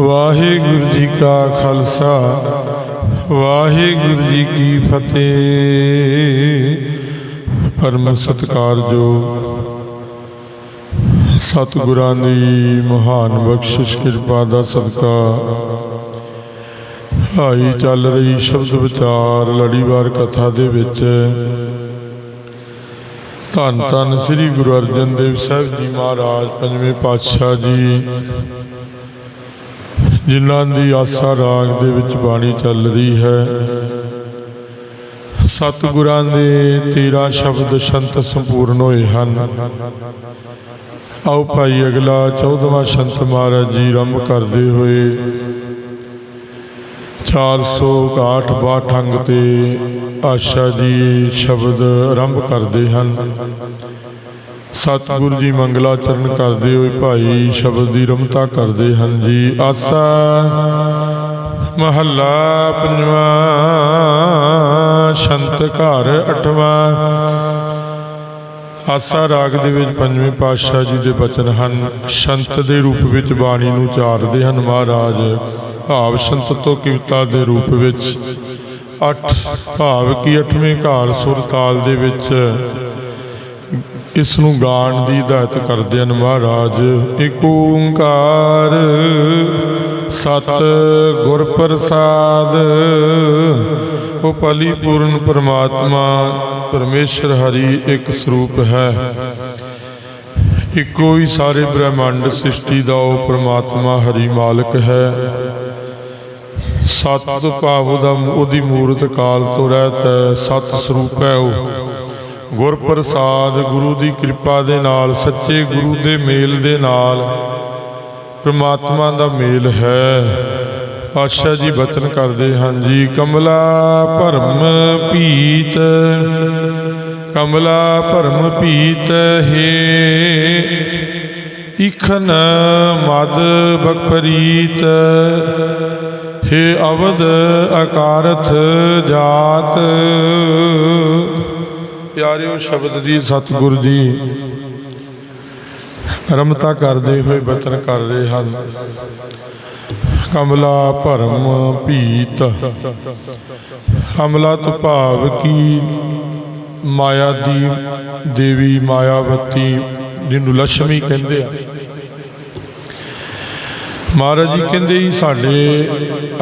ਵਾਹਿਗੁਰੂ ਜੀ ਕਾ ਖਾਲਸਾ, ਵਾਹਿਗੁਰੂ ਜੀ ਕੀ ਫਤਿਹ। ਪਰਮ ਸਤਿਕਾਰਯੋਗ ਸਤਿਗੁਰਾਂ ਦੀ ਮਹਾਨ ਬਖਸ਼ਿਸ਼, ਕਿਰਪਾ ਦਾ ਸਦਕਾ। ਆਈ ਚੱਲ ਰਹੀ ਸ਼ਬਦ ਵਿਚਾਰ, ਲੜੀਵਾਰ ਕਥਾ ਦੇ ਵਿੱਚ। ਧੰਨ ਧੰਨ ਸ੍ਰੀ ਗੁਰੂ ਅਰਜਨ ਦੇਵ ਸਾਹਿਬ ਜੀ ਮਹਾਰਾਜ, ਪੰਜਵੇਂ ਪਾਤਸ਼ਾਹ ਜੀ। ਜਿਨ੍ਹਾਂ ਦੀ ਆਸਾ ਰਾਗ ਦੇ ਵਿੱਚ ਬਾਣੀ ਚੱਲ ਰਹੀ ਹੈ। ਸਤਿਗੁਰਾਂ ਦੇ 13 ਸ਼ਬਦ ਸੰਤ ਸੰਪੂਰਨ ਹੋਏ ਹਨ। ਆਓ ਭਾਈ ਅਗਲਾ 14ਵਾਂ ਸੰਤ ਮਹਾਰਾਜ ਜੀ ਆਰੰਭ ਕਰਦੇ ਹੋਏ 461 ਬਾਠ ਅੰਗ ਤੇ ਆਸ਼ਾ ਜੀ ਸ਼ਬਦ ਆਰੰਭ ਕਰਦੇ ਹਨ। ਸਤਿਗੁਰੂ ਜੀ ਮੰਗਲਾਚਰਨ ਕਰਦੇ ਹੋਏ ਭਾਈ ਸ਼ਬਦ ਦੀ ਰਮਤਾ ਕਰਦੇ ਹਨ ਜੀ। ਆਸਾ ਮਹੱਲਾ ਪੰਜਵਾਂ, ਸ਼ੰਤ ਘਰ ਅਠਵਾਂ। ਆਸਾ ਰਾਗ ਦੇ ਵਿੱਚ ਪੰਜਵੇਂ ਪਾਤਸ਼ਾਹ ਜੀ ਦੇ ਬਚਨ ਹਨ, ਸ਼ੰਤ ਦੇ ਰੂਪ ਵਿੱਚ ਬਾਣੀ ਨੂੰ ਉਚਾਰਦੇ ਹਨ ਮਹਾਰਾਜ। ਭਾਵ ਸ਼ੰਤ ਤੋਂ ਕਵਿਤਾ ਦੇ ਰੂਪ ਵਿੱਚ। ਅੱਠ, ਭਾਵ ਕੀ ਅੱਠਵੇਂ ਘਰ ਸੁਰ ਤਾਲ ਦੇ ਵਿੱਚ। ਇਸ ਨੂੰ ਗਾਣ ਦੀ ਹਦਾਇਤ ਕਰਦੇ ਹਨ ਮਹਾਰਾਜ। ਏਕ ਓੰਕਾਰ ਸਤ ਗੁਰ ਪ੍ਰਸਾਦ ਉਹ ਪਲੀ ਪੂਰਨ ਪਰਮਾਤਮਾ, ਪਰਮੇਸ਼ਰ ਹਰੀ ਇੱਕ ਸਰੂਪ ਹੈ। ਇੱਕੋ ਹੀ ਸਾਰੇ ਬ੍ਰਹਿਮੰਡ ਸ੍ਰਿਸ਼ਟੀ ਦਾ ਉਹ ਪਰਮਾਤਮਾ ਹਰੀ ਮਾਲਕ ਹੈ। ਸਤ ਭਾਵ ਦਾ ਉਹਦੀ ਮੂਰਤ ਕਾਲ ਤੋਂ ਰਹਿਤ ਹੈ, ਸਤ ਸਰੂਪ ਹੈ ਉਹ। ਗੁਰ ਪ੍ਰਸਾਦ ਗੁਰੂ ਦੀ ਕਿਰਪਾ ਦੇ ਨਾਲ, ਸੱਚੇ ਗੁਰੂ ਦੇ ਮੇਲ ਦੇ ਨਾਲ, ਪ੍ਰਮਾਤਮਾ ਦਾ ਮੇਲ ਹੈ। ਪਾਤਸ਼ਾਹ ਜੀ ਬਚਨ ਕਰਦੇ ਹਨ ਜੀ, ਕਮਲਾ ਭਰਮ ਪੀਤ ਕਮਲਾ ਭਰਮ ਪੀਤ ਹੈ। ਇਖਨ ਮਦ ਬਕਪਰੀਤ, ਹੇ ਅਵਦ ਅਕਾਰਥ ਜਾਤ। ਪਿਆਰਿਓ ਸ਼ਬਦ ਦੀ ਸਤਿਗੁਰੂ ਜੀ, ਰਮਤਾ ਕਰਦੇ ਹੋਏ ਬਚਨ ਕਰ ਰਹੇ ਹਨ। ਕਮਲਾ ਭਰਮ ਭੀਤ, ਕਮਲਾ ਤੋਂ ਭਾਵ ਕੀ ਮਾਇਆ ਦੀ ਦੇਵੀ ਮਾਇਆਵਤੀ ਜਿਹਨੂੰ ਲక్ష్ਮੀ ਕਹਿੰਦੇ ਆ। ਮਹਾਰਾਜ ਜੀ ਕਹਿੰਦੇ ਹੀ ਸਾਡੇ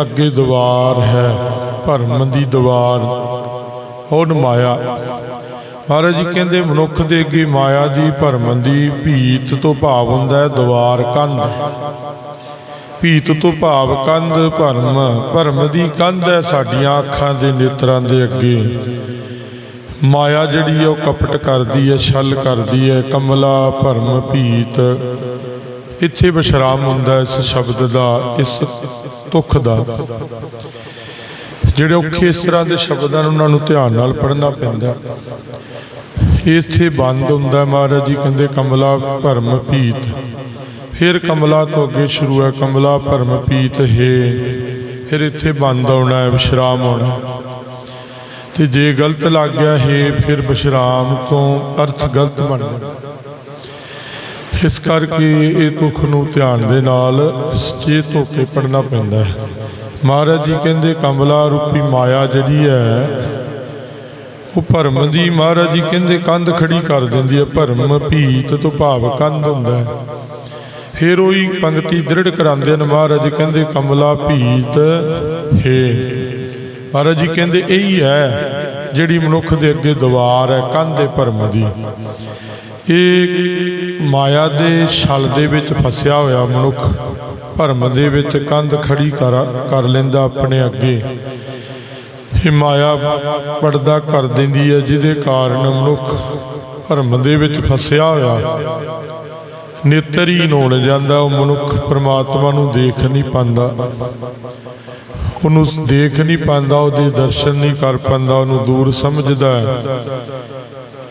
ਅੱਗੇ ਦੀਵਾਰ ਹੈ, ਭਰਮ ਦੀ ਦੀਵਾਰ, ਹੁਣ ਮਾਇਆ ਮਹਾਰਾਜ ਜੀ ਕਹਿੰਦੇ, ਮਨੁੱਖ ਦੇ ਅੱਗੇ ਮਾਇਆ ਦੀ ਭਰਮ ਦੀ ਭੀਤ ਤੋਂ ਭਾਵ ਹੁੰਦਾ ਹੈ ਦੀਵਾਰ ਕੰਧ। ਭੀਤ ਤੋਂ ਭਾਵ ਕੰਧ ਭਰਮ ਭਰਮ ਦੀ ਕੰਧ ਹੈ ਸਾਡੀਆਂ ਅੱਖਾਂ ਦੇ ਨੇਤਰਾਂ ਦੇ ਅੱਗੇ। ਮਾਇਆ ਜਿਹੜੀ ਹੈ ਉਹ ਕਪਟ ਕਰਦੀ ਹੈ, ਛਲ ਕਰਦੀ ਹੈ, ਕਮਲਾ, ਭਰਮ, ਭੀਤ। ਇੱਥੇ ਵਿਸ਼ਰਾਮ ਹੁੰਦਾ ਇਸ ਸ਼ਬਦ ਦਾ, ਇਸ ਦੁੱਖ ਦਾ। ਜਿਹੜੇ ਔਖੇ ਇਸ ਤਰ੍ਹਾਂ ਦੇ ਸ਼ਬਦਾਂ ਨੂੰ ਉਹਨਾਂ ਨੂੰ ਧਿਆਨ ਨਾਲ ਪੜ੍ਹਨਾ ਪੈਂਦਾ। ਇੱਥੇ ਬੰਦ ਹੁੰਦਾ ਮਹਾਰਾਜ ਜੀ, ਕਹਿੰਦੇ ਕਮਲਾ ਭਰਮ ਪੀਤ ਫਿਰ ਕਮਲਾ ਤੋਂ ਅੱਗੇ ਸ਼ੁਰੂ ਹੈ, ਕਮਲਾ ਭਰਮ ਪੀਤ ਹੈ। ਫਿਰ ਇੱਥੇ ਬੰਦ ਆਉਣਾ ਹੈ, ਵਿਸ਼ਰਾਮ ਆਉਣਾ ਤੇ ਜੇ ਗਲਤ ਲੱਗ ਗਿਆ ਹੈ, ਫਿਰ ਵਿਸ਼ਰਾਮ ਤੋਂ ਅਰਥ ਗਲਤ ਬਣ ਗਿਆ ਇਸ ਕਰਕੇ ਇਹ ਤੁਖ ਨੂੰ ਧਿਆਨ ਦੇ ਨਾਲ ਚੇਤ ਹੋ ਕੇ ਪੜਨਾ ਪੈਂਦਾ ਹੈ। ਮਹਾਰਾਜ ਜੀ ਕਹਿੰਦੇ, ਕਮਲਾ ਰੂਪੀ ਮਾਇਆ ਜਿਹੜੀ ਹੈ ਉਹ ਭਰਮ ਦੀ ਮਹਾਰਾਜ ਜੀ ਕਹਿੰਦੇ ਕੰਧ ਖੜੀ ਕਰ ਦਿੰਦੀ ਹੈ ਭਰਮ ਭੀਤ ਤੋਂ ਭਾਵ ਕੰਧ ਹੁੰਦਾ ਹੈ। ਫਿਰ ਉਹੀ ਪੰਕਤੀ ਦ੍ਰਿੜ ਕਰਾਉਂਦੇ ਨੇ ਮਹਾਰਾਜ ਕਹਿੰਦੇ ਕਮਲਾ ਭੀਤ ਹੈ। ਮਹਾਰਾਜ ਜੀ ਕਹਿੰਦੇ ਇਹੀ ਹੈ ਜਿਹੜੀ ਮਨੁੱਖ ਦੇ ਅੱਗੇ ਦੀਵਾਰ ਹੈ ਕੰਧ ਦੇ ਭਰਮ ਦੀ। ਇਹ ਮਾਇਆ ਦੇ ਛਲ ਦੇ ਵਿੱਚ ਫਸਿਆ ਹੋਇਆ ਮਨੁੱਖ ਭਰਮ ਦੇ ਵਿੱਚ ਕੰਧ ਖੜੀ ਕਰ ਕਰ ਲੈਂਦਾ ਆਪਣੇ ਅੱਗੇ। ਹਿਮਾਇਆ ਮਾਇਆ ਪਰਦਾ ਕਰ ਦਿੰਦੀ ਹੈ, ਜਿਹਦੇ ਕਾਰਨ ਮਨੁੱਖ ਭਰਮ ਦੇ ਵਿੱਚ ਫਸਿਆ ਹੋਇਆ। ਨੇਤਰ ਹੀ ਨੋਲ ਜਾਂਦਾ, ਉਹ ਮਨੁੱਖ ਪਰਮਾਤਮਾ ਨੂੰ ਦੇਖ ਨਹੀਂ ਪਾਉਂਦਾ। ਉਹਨੂੰ ਦੇਖ ਨਹੀਂ ਪਾਉਂਦਾ, ਉਹਦੇ ਦਰਸ਼ਨ ਨਹੀਂ ਕਰ ਪਾਉਂਦਾ, ਉਹਨੂੰ ਦੂਰ ਸਮਝਦਾ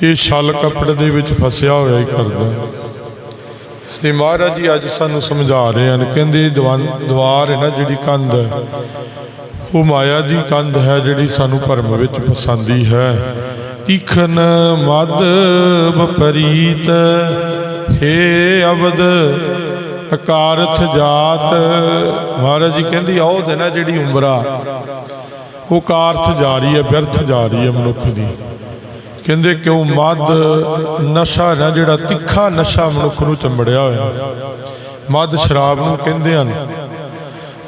ਇਹ ਛਲ ਕਪੜ ਦੇ ਵਿੱਚ ਫਸਿਆ ਹੋਇਆ ਹੀ ਕਰਦਾ ਤੇ ਮਹਾਰਾਜ ਜੀ ਅੱਜ ਸਾਨੂੰ ਸਮਝਾ ਰਹੇ ਹਨ, ਕਹਿੰਦੇ ਦੀਵਾਨ, ਦੀਵਾਰ ਹੈ ਨਾ ਜਿਹੜੀ ਕੰਧ ਹੈ ਉਹ ਮਾਇਆ ਦੀ ਕੰਧ ਹੈ ਜਿਹੜੀ ਸਾਨੂੰ ਭਰਮ ਵਿੱਚ ਫਸਾਂਦੀ ਹੈ। ਤੀਖਨ ਮਦ ਬਪਰੀਤ ਹੇ ਅਵਦ ਅਕਾਰਥ ਜਾਤ। ਮਹਾਰਾਜ ਜੀ ਕਹਿੰਦੀ ਆਉ ਤੇ ਨਾ ਜਿਹੜੀ ਉਮਰਾ। ਉਹ ਕਾਰਥ ਜਾ ਰਹੀ ਹੈ ਬਿਰਥ ਜਾ ਰਹੀ ਹੈ ਮਨੁੱਖ ਦੀ। ਕਹਿੰਦੇ ਕਿਉਂ ਮਦ ਨਸ਼ਾ ਨਾ, ਜਿਹੜਾ ਤਿੱਖਾ ਨਸ਼ਾ ਮਨੁੱਖ ਨੂੰ ਚੰਬੜਿਆ ਹੋਇਆ। ਮਦ ਸ਼ਰਾਬ ਨੂੰ ਕਹਿੰਦੇ ਹਨ।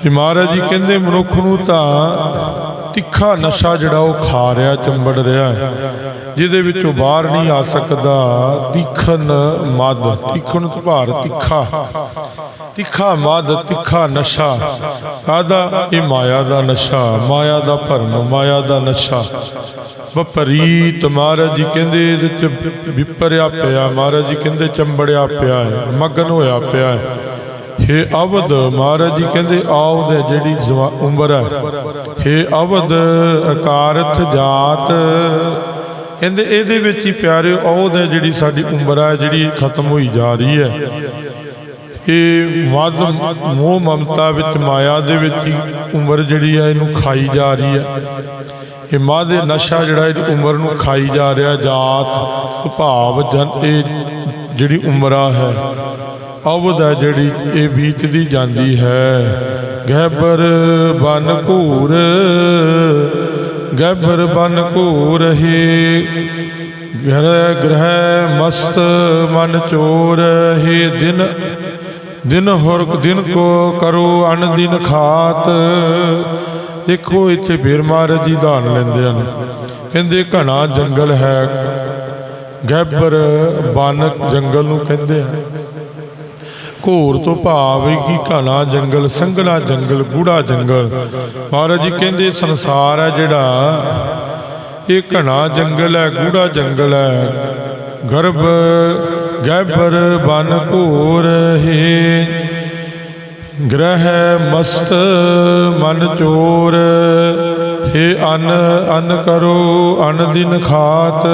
ਤੇ ਮਹਾਰਾਜ ਜੀ ਕਹਿੰਦੇ ਮਨੁੱਖ ਨੂੰ ਤਾਂ ਤਿੱਖਾ ਨਸ਼ਾ ਜਿਹੜਾ ਉਹ ਖਾ ਰਿਹਾ, ਚੰਬੜ ਰਿਹਾ ਹੈ, ਜਿਹਦੇ ਵਿੱਚੋਂ ਬਾਹਰ ਨਹੀਂ ਆ ਸਕਦਾ ਤਿੱਖਨ ਮਦ ਤਿੱਖਣ ਤੋਂ ਭਾਰ, ਤਿੱਖਾ। ਤਿੱਖਾ ਮਦ ਤਿੱਖਾ ਨਸ਼ਾ। ਕਾਦਾ ਇਹ ਮਾਇਆ ਦਾ ਨਸ਼ਾ, ਮਾਇਆ ਦਾ ਭਰਮ, ਮਾਇਆ ਦਾ ਨਸ਼ਾ। ਵਪਰੀਤ ਮਹਾਰਾਜ ਜੀ ਕਹਿੰਦੇ ਇਹਦੇ ਚ ਵਿਪਰਿਆ ਪਿਆ, ਮਹਾਰਾਜ ਜੀ ਕਹਿੰਦੇ ਚੰਬੜਿਆ ਪਿਆ ਹੈ, ਮਗਨ ਹੋਇਆ ਪਿਆ ਹੈ। ਹੇ ਅਵਦ ਮਹਾਰਾਜ ਜੀ ਕਹਿੰਦੇ ਆਉ ਦੇ ਜਿਹੜੀ ਜਵਾ- ਉਮਰ ਹੈ। ਹੇ ਅਵਦ ਅਕਾਰਥ ਜਾਤ। ਕਹਿੰਦੇ, ਇਹਦੇ ਵਿੱਚ ਹੀ ਪਿਆਰਿਓ ਆਉ ਦੇ ਜਿਹੜੀ ਸਾਡੀ ਉਮਰ ਹੈ, ਜਿਹੜੀ ਖਤਮ ਹੋਈ ਜਾ ਰਹੀ ਹੈ। ਇਹ ਮਦ ਮੋਹ ਮਮਤਾ ਵਿੱਚ, ਮਾਇਆ ਦੇ ਵਿੱਚ ਹੀ ਉਮਰ ਜਿਹੜੀ ਹੈ, ਇਹਨੂੰ ਖਾਈ ਜਾ ਰਹੀ ਹੈ। ਇਹ ਮਦ ਨਸ਼ਾ ਜਿਹੜਾ ਇਹ ਉਮਰ ਨੂੰ ਖਾਈ ਜਾ ਰਿਹਾ, ਜਾਤ, ਭਾਵ, ਜਨ, ਇਹ ਜਿਹੜੀ ਉਮਰਾ ਹੈ। ਅਵਧ ਹੈ ਜਿਹੜੀ ਇਹ ਬੀਤਦੀ ਜਾਂਦੀ ਹੈ। ਗਹਿਬਰ ਬਨ ਘੂਰ, ਗਹਿਬਰ ਬਨ ਘੂਰ ਹੀ। ਗ੍ਰਹਿ ਗ੍ਰਹਿ ਮਸਤ ਮਨ ਚੋਰ ਹੀ। ਦਿਨ ਦਿਨ ਹੋਰ ਦਿਨ ਕੋ ਕਰੋ ਅਨ ਦਿਨ ਖਾਤ। ਦੇਖੋ ਇੱਥੇ ਬੀਰ ਮਹਾਰਾਜ ਜੀ ਧਾਨ ਲੈਂਦੇ ਹਨ। ਕਹਿੰਦੇ ਘਣਾ ਜੰਗਲ ਹੈ। ਗੈਬਰ ਬਨ ਜੰਗਲ ਨੂੰ ਕਹਿੰਦੇ ਆ। ਘੋਰ ਤੋਂ ਭਾਵ ਹੈ ਕਿ ਘਣਾ ਜੰਗਲ, ਸੰਘਣਾ ਜੰਗਲ, ਗੂੜਾ ਜੰਗਲ। ਮਹਾਰਾਜ ਜੀ ਕਹਿੰਦੇ ਸੰਸਾਰ ਹੈ ਜਿਹੜਾ, ਇਹ ਘਣਾ ਜੰਗਲ ਹੈ, ਗੂੜਾ ਜੰਗਲ ਹੈ। ਗਰਭ, ਗੈਬਰ, ਬਨ, ਘੋਰ ਹੈ। ਗ੍ਰਹਿ, ਮਸਤ, ਮਨ ਚੋਰ ਹੇ। ਅਨ ਅਨ ਕਰੋ, ਅਨ ਦਿਨ ਖਾਤ।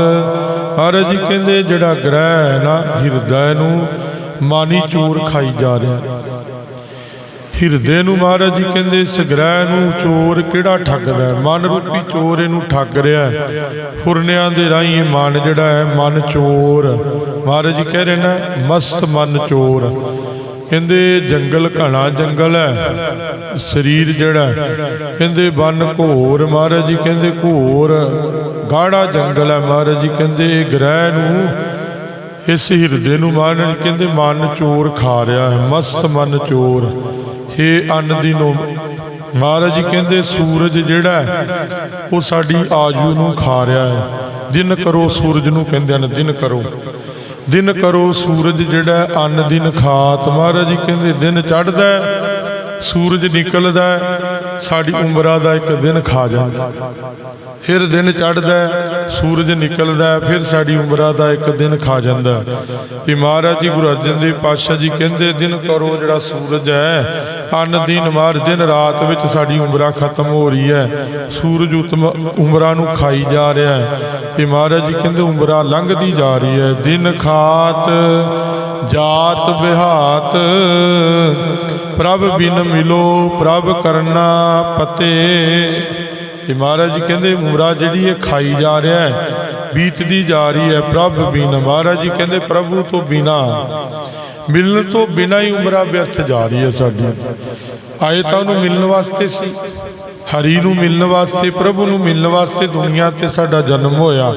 ਮਹਾਰਾਜ ਜੀ ਕਹਿੰਦੇ ਜਿਹੜਾ ਗ੍ਰਹਿ ਹੈ ਨਾ, ਹਿਰਦੈ ਨੂੰ ਮਾਨੀ ਚੋਰ ਖਾਈ ਜਾ ਰਿਹਾ। ਹਿਰਦੇ ਨੂੰ ਮਹਾਰਾਜ ਜੀ ਕਹਿੰਦੇ ਇਸ ਨੂੰ ਚੋਰ ਕਿਹੜਾ ਠੱਗਦਾ ਮਨ ਰੂਪੀ ਚੋਰ ਇਹਨੂੰ ਠੱਗ ਰਿਹਾ ਫੁਰਨਿਆਂ ਦੇ ਰਾਹੀਂ ਇਹ ਮਨ ਜਿਹੜਾ ਹੈ, ਮਨ ਚੋਰ। ਮਹਾਰਾਜ ਜੀ ਕਹਿ ਰਹੇ ਨੇ, ਮਸਤ ਮਨ ਚੋਰ। ਕਹਿੰਦੇ, ਜੰਗਲ ਘਣਾ ਜੰਗਲ ਹੈ। ਸਰੀਰ ਜਿਹੜਾ ਕਹਿੰਦੇ, ਬਨ ਘੋਰ। ਮਹਾਰਾਜ ਜੀ ਕਹਿੰਦੇ, ਘੋਰ। ਗਾੜਾ ਜੰਗਲ ਹੈ। ਮਹਾਰਾਜ ਜੀ ਕਹਿੰਦੇ, ਇਹ ਗ੍ਰਹਿ ਨੂੰ ਇਸ ਹਿਰਦੇ ਨੂੰ ਮਹਾਰਾਜ ਕਹਿੰਦੇ ਮਨ ਚੋਰ ਖਾ ਰਿਹਾ ਹੈ ਮਸਤ ਮਨ ਚੋਰ। ਹੇ ਅੰਨ ਦੀ ਨੋ ਮਹਾਰਾਜ ਜੀ ਕਹਿੰਦੇ ਸੂਰਜ ਜਿਹੜਾ ਉਹ ਸਾਡੀ ਆਜੂ ਨੂੰ ਖਾ ਰਿਹਾ ਹੈ। ਦਿਨ ਕਰੋ ਸੂਰਜ ਨੂੰ ਕਹਿੰਦੇ ਹਨ ਦਿਨ ਕਰੋ। ਦਿਨ ਕਰੋ ਸੂਰਜ ਜਿਹੜਾ ਅੰਨ ਦਿਨ ਖਾਤ ਮਹਾਰਾਜ ਜੀ ਕਹਿੰਦੇ ਦਿਨ ਚੜਦਾ ਹੈ, ਸੂਰਜ ਨਿਕਲਦਾ ਸਾਡੀ ਉਮਰਾਂ ਦਾ ਇੱਕ ਦਿਨ ਖਾ ਜਾਂਦਾ ਫਿਰ ਦਿਨ ਚੜਦਾ ਸੂਰਜ ਨਿਕਲਦਾ ਫਿਰ ਸਾਡੀ ਉਮਰਾਂ ਦਾ ਇੱਕ ਦਿਨ ਖਾ ਜਾਂਦਾ ਹੈ। ਤੇ ਮਹਾਰਾਜ ਜੀ, ਗੁਰੂ ਅਰਜਨ ਦੇਵ ਪਾਤਸ਼ਾਹ ਜੀ ਕਹਿੰਦੇ, ਦਿਨ ਕਰੋ ਜਿਹੜਾ ਸੂਰਜ ਹੈ, ਅੰਨ ਦਿਨ ਮਾਰ ਦਿਨ ਰਾਤ ਵਿੱਚ ਸਾਡੀ ਉਮਰਾਂ ਖਤਮ ਹੋ ਰਹੀ ਹੈ। ਸੂਰਜ ਉਤਮ ਉਮਰਾਂ ਨੂੰ ਖਾਈ ਜਾ ਰਿਹਾ ਹੈ। ਤੇ ਮਹਾਰਾਜ ਜੀ ਕਹਿੰਦੇ, ਉਮਰਾਂ ਲੰਘਦੀ ਜਾ ਰਹੀ ਹੈ। ਦਿਨ ਖਾਤ ਜਾਤ ਵਿਹਾਤ ਪ੍ਰਭ ਬਿਨ ਮਿਲੋ ਪ੍ਰਭ ਕਰਨਾ ਪਤੇ। ਤੇ ਮਹਾਰਾਜ ਜੀ ਕਹਿੰਦੇ ਉਮਰਾ ਜਿਹੜੀ ਇਹ ਖਾਈ ਜਾ ਰਿਹਾ ਹੈ, ਬੀਤਦੀ ਜਾ ਰਹੀ ਹੈ ਪ੍ਰਭ ਬਿਨ। ਮਹਾਰਾਜ ਜੀ ਕਹਿੰਦੇ, ਪ੍ਰਭੂ ਤੋਂ ਬਿਨਾ, ਮਿਲਣ ਤੋਂ ਬਿਨਾ ਹੀ ਉਮਰਾ ਵਿਅਰਥ ਜਾ ਰਹੀ ਹੈ ਸਾਡੀ। ਆਏ ਤਾਂ ਉਹਨੂੰ ਮਿਲਣ ਵਾਸਤੇ ਸੀ, ਹਰੀ ਨੂੰ ਮਿਲਣ ਵਾਸਤੇ, ਪ੍ਰਭੂ ਨੂੰ ਮਿਲਣ ਵਾਸਤੇ ਦੁਨੀਆ ਤੇ ਸਾਡਾ ਜਨਮ ਹੋਇਆ।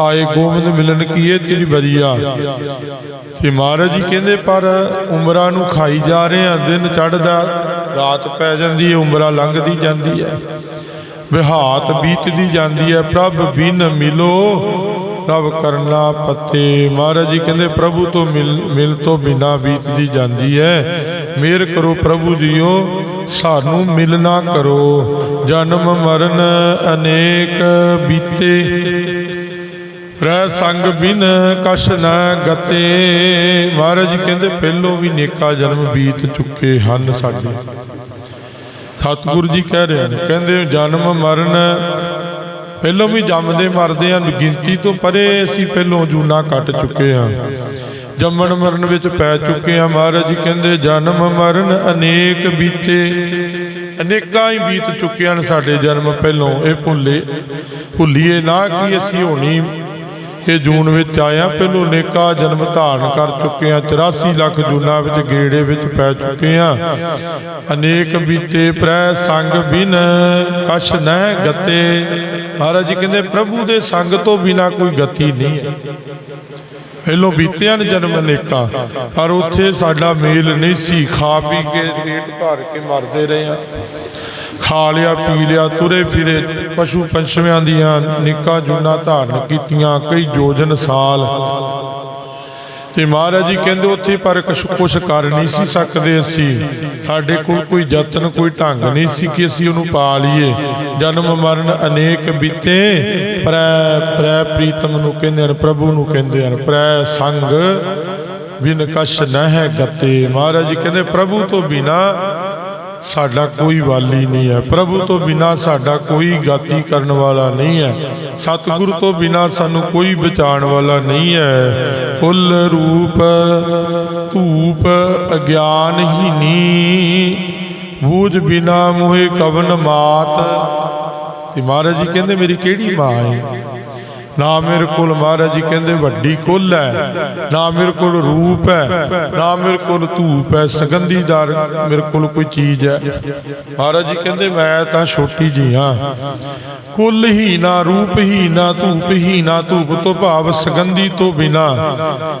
ਆਏ ਗੋਬਿੰਦ ਮਿਲਣ ਕੀ ਇਹ ਤੇਰੀ ਬਰੀਆ। ਤੇ ਮਹਾਰਾਜ ਜੀ ਕਹਿੰਦੇ, ਪਰ ਉਮਰਾਂ ਨੂੰ ਖਾਈ ਜਾ ਰਹੇ ਆ ਦਿਨ ਚੜਦਾ ਰਾਤ ਪੈ ਜਾਂਦੀ ਹੈ, ਉਮਰਾਂ ਲੰਘਦੀ ਜਾਂਦੀ ਹੈ। ਵਿਹਾਤ ਬੀਤਦੀ ਜਾਂਦੀ ਹੈ, ਪ੍ਰਭ ਬਿਨ ਮਿਲੋ, ਪ੍ਰਭ ਕਰਨਾ ਪਤੇ। ਮਹਾਰਾਜ ਜੀ ਕਹਿੰਦੇ, ਪ੍ਰਭੂ ਤੋਂ ਮਿਲ ਮਿਲ ਤੋਂ ਬਿਨਾ ਬੀਤਦੀ ਜਾਂਦੀ ਹੈ। ਮੇਰ ਕਰੋ ਪ੍ਰਭੂ ਜੀਓ, ਸਾਨੂੰ ਮਿਲਣਾ ਕਰੋ। ਜਨਮ ਮਰਨ ਅਨੇਕ ਬੀਤੇ। ਰਹਿ ਸੰਗ ਬਿਨ ਕਛ ਨ ਗਤੇ। ਮਹਾਰਾਜ ਕਹਿੰਦੇ, ਪਹਿਲੋਂ ਵੀ ਨੇਕਾ ਜਨਮ ਬੀਤ ਚੁੱਕੇ ਹਨ ਸਾਡੇ। ਸਤਿਗੁਰੂ ਜੀ ਕਹਿ ਰਹੇ ਨੇ, ਕਹਿੰਦੇ, ਜਨਮ ਮਰਨ, ਪਹਿਲੋਂ ਵੀ ਜੰਮਦੇ ਮਰਦੇ ਆ ਗਿਣਤੀ ਤੋਂ ਪਰੇ ਅਸੀਂ ਪਹਿਲੋਂ ਜੂਨਾ ਕੱਟ ਚੁੱਕੇ ਆ ਜੰਮਣ ਮਰਨ ਵਿੱਚ ਪੈ ਚੁੱਕੇ ਆ ਮਹਾਰਾਜ ਜੀ ਕਹਿੰਦੇ, ਜਨਮ ਮਰਨ ਅਨੇਕ ਬੀਤੇ। ਅਨੇਕਾਂ ਹੀ ਬੀਤ ਚੁੱਕੇ ਹਨ ਸਾਡੇ ਜਨਮ ਪਹਿਲੋਂ। ਇਹ ਭੁੱਲੇ ਭੁੱਲੀਏ ਨਾ ਕਿ ਅਸੀਂ ਹੋਣੀ ਇਹ ਜੂਨ ਵਿੱਚ ਆਇਆ ਪਹਿਲੋਂ ਨੇਕਾ ਜਨਮ ਧਾਰਨ ਕਰ ਚੁੱਕੇ ਆ 84 ਲੱਖ ਜੂਨਾਂ ਵਿੱਚ ਗੇੜੇ ਵਿੱਚ ਪੈ ਚੁੱਕੇ ਆ ਅਨੇਕ ਬੀਤੇ ਪ੍ਰੈ ਸੰਗ ਬਿਨ ਕਛ ਨਹਿ ਗਤੇ। ਮਹਾਰਾਜ ਜੀ ਕਹਿੰਦੇ, ਪ੍ਰਭੂ ਦੇ ਸੰਗ ਤੋਂ ਬਿਨਾ ਕੋਈ ਗਤੀ ਨਹੀਂ ਹੈ। ਪਹਿਲੋਂ ਬੀਤਿਆਂ ਨੇ ਜਨਮ ਅਨੇਕਾਂ ਪਰ ਉੱਥੇ ਸਾਡਾ ਮੇਲ ਨਹੀਂ ਸੀ। ਖਾ ਪੀ ਕੇ ਪੇਟ ਭਰ ਕੇ ਮਰਦੇ ਰਹੇ ਆ ਖਾ ਲਿਆ, ਪੀ ਲਿਆ, ਤੁਰੇ ਫਿਰੇ, ਪਸ਼ੂ ਪੰਛੀਆਂ ਦੀਆਂ ਨਿੱਕਾ ਜੁਨਾ ਧਾਰਨ ਕੀਤੀਆਂ, ਕਈ ਯੋਜਨ ਸਾਲ। ਤੇ ਮਹਾਰਾਜ ਜੀ ਕਹਿੰਦੇ ਉੱਥੇ ਪਰ ਕੁਛ ਕਰ ਨਹੀਂ ਸੀ ਸਕਦੇ ਅਸੀਂ। ਸਾਡੇ ਕੋਲ ਕੋਈ ਯਤਨ, ਕੋਈ ਢੰਗ ਨਹੀਂ ਸੀ ਕਿ ਅਸੀਂ ਉਹਨੂੰ ਪਾ ਲਈਏ। ਜਨਮ, ਮਰਨ ਅਨੇਕ ਬੀਤੇ। ਪ੍ਰੈ ਪ੍ਰੈ ਪ੍ਰੀਤਮ ਨੂੰ ਕਹਿੰਦੇ ਹਨ, ਪ੍ਰਭੂ ਨੂੰ ਕਹਿੰਦੇ ਹਨ, ਪ੍ਰੈ ਸੰਗ, ਬਿਨ ਕਛ ਨਹਿ ਗਤੇ। ਮਹਾਰਾਜ ਜੀ ਕਹਿੰਦੇ, ਪ੍ਰਭੂ ਤੋਂ ਬਿਨਾ ਸਾਡਾ ਕੋਈ ਵਾਲੀ ਨਹੀਂ ਹੈ। ਪ੍ਰਭੂ ਤੋਂ ਬਿਨਾ ਸਾਡਾ ਕੋਈ ਗਾਤੀ ਕਰਨ ਵਾਲਾ ਨਹੀਂ ਹੈ। ਸਤਿਗੁਰ ਤੋਂ ਬਿਨਾ ਸਾਨੂੰ ਕੋਈ ਬਚਾਉਣ ਵਾਲਾ ਨਹੀਂ ਹੈ। ਫੁੱਲ ਰੂਪ ਧੂਪ ਅਗਿਆਨ ਅਗਿਆਨਹੀਨੀ ਬੂਝ ਬਿਨਾ ਮੋਹਿ ਕਵਨ ਮਾਤ। ਤੇ ਮਹਾਰਾਜ ਜੀ ਕਹਿੰਦੇ, ਮੇਰੀ ਕਿਹੜੀ ਮਾਂ ਹੈ? ਨਾ ਮੇਰੇ ਕੋਲ ਮਹਾਰਾਜ ਜੀ ਕਹਿੰਦੇ ਵੱਡੀ ਕੁੱਲ ਹੈ, ਨਾ ਮੇਰੇ ਕੋਲ ਰੂਪ ਹੈ, ਨਾ ਮੇਰੇ ਕੋਲ ਧੂਪ ਹੈ, ਸੁਗੰਧੀਦਾਰ ਮੇਰੇ ਕੋਲ ਕੋਈ ਚੀਜ਼ ਹੈ। ਮਹਾਰਾਜ ਜੀ ਕਹਿੰਦੇ ਮੈਂ ਤਾਂ ਛੋਟੀ ਜੀ ਹਾਂ। ਕੁੱਲ ਹੀ ਨਾ ਰੂਪ ਹੀ ਨਾ ਧੂਪ ਹੀ ਨਾ ਧੂਪ ਤੋਂ ਭਾਵ ਸੁਗੰਧੀ ਤੋਂ ਬਿਨਾ।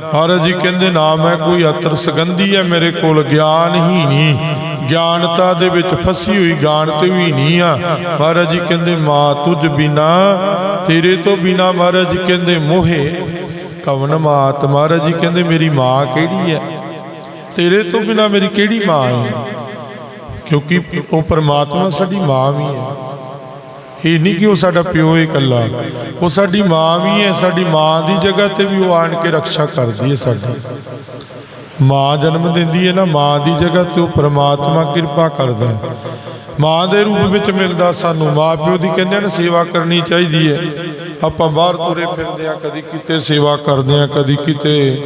ਮਹਾਰਾਜ ਜੀ ਕਹਿੰਦੇ ਨਾ ਮੈਂ ਕੋਈ ਅਤਰ ਸੁਗੰਧੀ ਹੈ, ਮੇਰੇ ਕੋਲ ਗਿਆਨ ਹੀ ਨਹੀਂ। ਗਿਆਨਤਾ ਦੇ ਵਿੱਚ ਫਸੀ ਹੋਈ ਗਾਣ ਤੇ ਵੀ ਨਹੀਂ ਆ। ਮਹਾਰਾਜ ਜੀ ਕਹਿੰਦੇ ਮਾਂ ਤੁਝ ਬਿਨਾ ਤੇਰੇ ਤੋਂ ਬਿਨਾ ਮਹਾਰਾਜ ਜੀ ਕਹਿੰਦੇ ਮੋਹੇ, ਕਵਨ ਮਾਤ ਮਹਾਰਾਜ ਜੀ ਕਹਿੰਦੇ ਮੇਰੀ ਮਾਂ ਕਿਹੜੀ ਹੈ? ਤੇਰੇ ਤੋਂ ਬਿਨਾ ਮੇਰੀ ਕਿਹੜੀ ਮਾਂ ਹੈ? ਕਿਉਂਕਿ ਉਹ ਪਰਮਾਤਮਾ ਸਾਡੀ ਮਾਂ ਵੀ ਹੈ। ਇਹ ਨਹੀਂ ਕਿ ਉਹ ਸਾਡਾ ਪਿਓ ਹੀ ਇਕੱਲਾ। ਉਹ ਸਾਡੀ ਮਾਂ ਵੀ ਹੈ, ਸਾਡੀ ਮਾਂ ਦੀ ਜਗ੍ਹਾ ਤੇ ਵੀ ਉਹ ਆਣ ਕੇ ਰੱਖਿਆ ਕਰਦੀ ਹੈ ਸਾਡੀ। ਮਾਂ ਜਨਮ ਦਿੰਦੀ ਹੈ ਨਾ, ਮਾਂ ਦੀ ਜਗ੍ਹਾ ਤੇ ਉਹ ਪਰਮਾਤਮਾ ਕਿਰਪਾ ਕਰਦਾ ਹੈ। ਮਾਂ ਦੇ ਰੂਪ ਵਿੱਚ ਮਿਲਦਾ ਸਾਨੂੰ। ਮਾਂ ਪਿਓ ਦੀ ਕਹਿੰਦੇ ਨੇ ਸੇਵਾ ਕਰਨੀ ਚਾਹੀਦੀ ਹੈ। ਆਪਾਂ ਬਾਹਰ ਤੁਰੇ ਫਿਰਦੇ ਆ ਕਦੀ ਕਿਤੇ ਸੇਵਾ ਕਰਦੇ ਆ ਕਦੀ ਕਿਤੇ।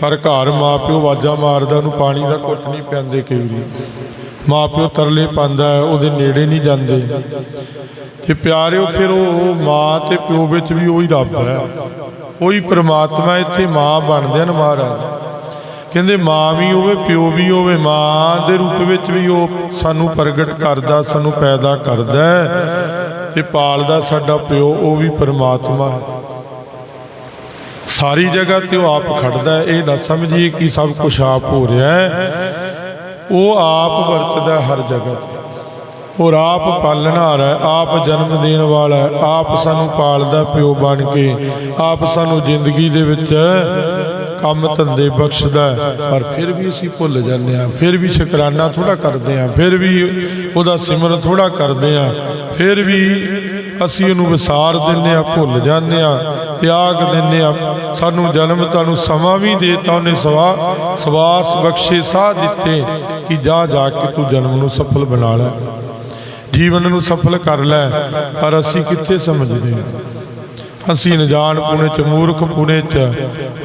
ਪਰ ਘਰ ਮਾਂ ਪਿਓ ਆਵਾਜ਼ਾਂ ਮਾਰਦਾ, ਉਹਨੂੰ ਪਾਣੀ ਦਾ ਘੁੱਟ ਨਹੀਂ ਪਿਆਉਂਦੇ ਕਈ ਵਾਰੀ। ਮਾਂ ਪਿਓ ਤਰਲੇ ਪਾਉਂਦਾ ਉਹਦੇ ਨੇੜੇ ਨਹੀਂ ਜਾਂਦੇ। ਤੇ ਪਿਆਰਿਓ, ਫਿਰ ਉਹ ਮਾਂ ਤੇ ਪਿਓ ਵਿੱਚ ਵੀ ਉਹੀ ਰੱਬ ਹੈ। ਕੋਈ ਪ੍ਰਮਾਤਮਾ ਇੱਥੇ ਮਾਂ ਬਣਦੇ ਹਨ ਮਹਾਰਾਜ। ਕਹਿੰਦੇ ਮਾਂ ਵੀ ਹੋਵੇ, ਪਿਓ ਵੀ ਹੋਵੇ, ਮਾਂ ਦੇ ਰੂਪ ਵਿੱਚ ਵੀ ਉਹ ਸਾਨੂੰ ਪ੍ਰਗਟ ਕਰਦਾ, ਸਾਨੂੰ ਪੈਦਾ ਕਰਦਾ ਤੇ ਪਾਲਦਾ ਸਾਡਾ ਪਿਓ, ਉਹ ਵੀ ਪਰਮਾਤਮਾ ਸਾਰੀ ਜਗ੍ਹਾ ਤੇ ਉਹ ਆਪ ਖੜਦਾ ਇਹ ਨਾ ਸਮਝੀਏ ਕਿ ਸਭ ਕੁਝ ਆਪ ਹੋ ਰਿਹਾ ਹੈ। ਉਹ ਆਪ ਵਰਤਦਾ ਹਰ ਜਗ੍ਹਾ ਤੇ। ਔਰ ਆਪ ਪਾਲਣ ਵਾਲਾ ਆਪ ਜਨਮ ਦੇਣ ਵਾਲਾ ਆਪ ਸਾਨੂੰ ਪਾਲਦਾ ਪਿਓ ਬਣ ਕੇ, ਆਪ ਸਾਨੂੰ ਜ਼ਿੰਦਗੀ ਦੇ ਵਿੱਚ ਕੰਮ ਧੰਦੇ ਬਖਸ਼ਦਾ ਪਰ ਫਿਰ ਵੀ ਅਸੀਂ ਭੁੱਲ ਜਾਂਦੇ ਹਾਂ, ਫਿਰ ਵੀ ਸ਼ੁਕਰਾਨਾ ਥੋੜਾ ਕਰਦੇ ਹਾਂ, ਫਿਰ ਵੀ ਉਹਦਾ ਸਿਮਰਨ ਥੋੜਾ ਕਰਦੇ ਹਾਂ, ਫਿਰ ਵੀ ਅਸੀਂ ਉਹਨੂੰ ਵਿਸਾਰ ਦਿੰਦੇ ਹਾਂ, ਭੁੱਲ ਜਾਂਦੇ ਹਾਂ, ਤਿਆਗ ਦਿੰਦੇ ਹਾਂ, ਸਾਨੂੰ ਜਨਮ ਤੁਹਾਨੂੰ ਸਮਾਂ ਵੀ ਦੇਤਾ, ਉਹਨੇ ਸਵਾ, ਸਵਾਸ ਬਖਸ਼ੇ, ਸਾਹ ਦਿੱਤੇ ਕਿ ਜਾ ਜਾ ਕੇ ਤੂੰ ਜਨਮ ਨੂੰ ਸਫਲ ਬਣਾ ਲੈ, ਜੀਵਨ ਨੂੰ ਸਫਲ ਕਰ ਲੈ, ਪਰ ਅਸੀਂ ਕਿੱਥੇ ਸਮਝਦੇ ਹਾਂ? ਅਸੀਂ ਅਣਜਾਣ ਪੁਣੇ ਚ, ਮੂਰਖ ਪੁਣੇ ਚ,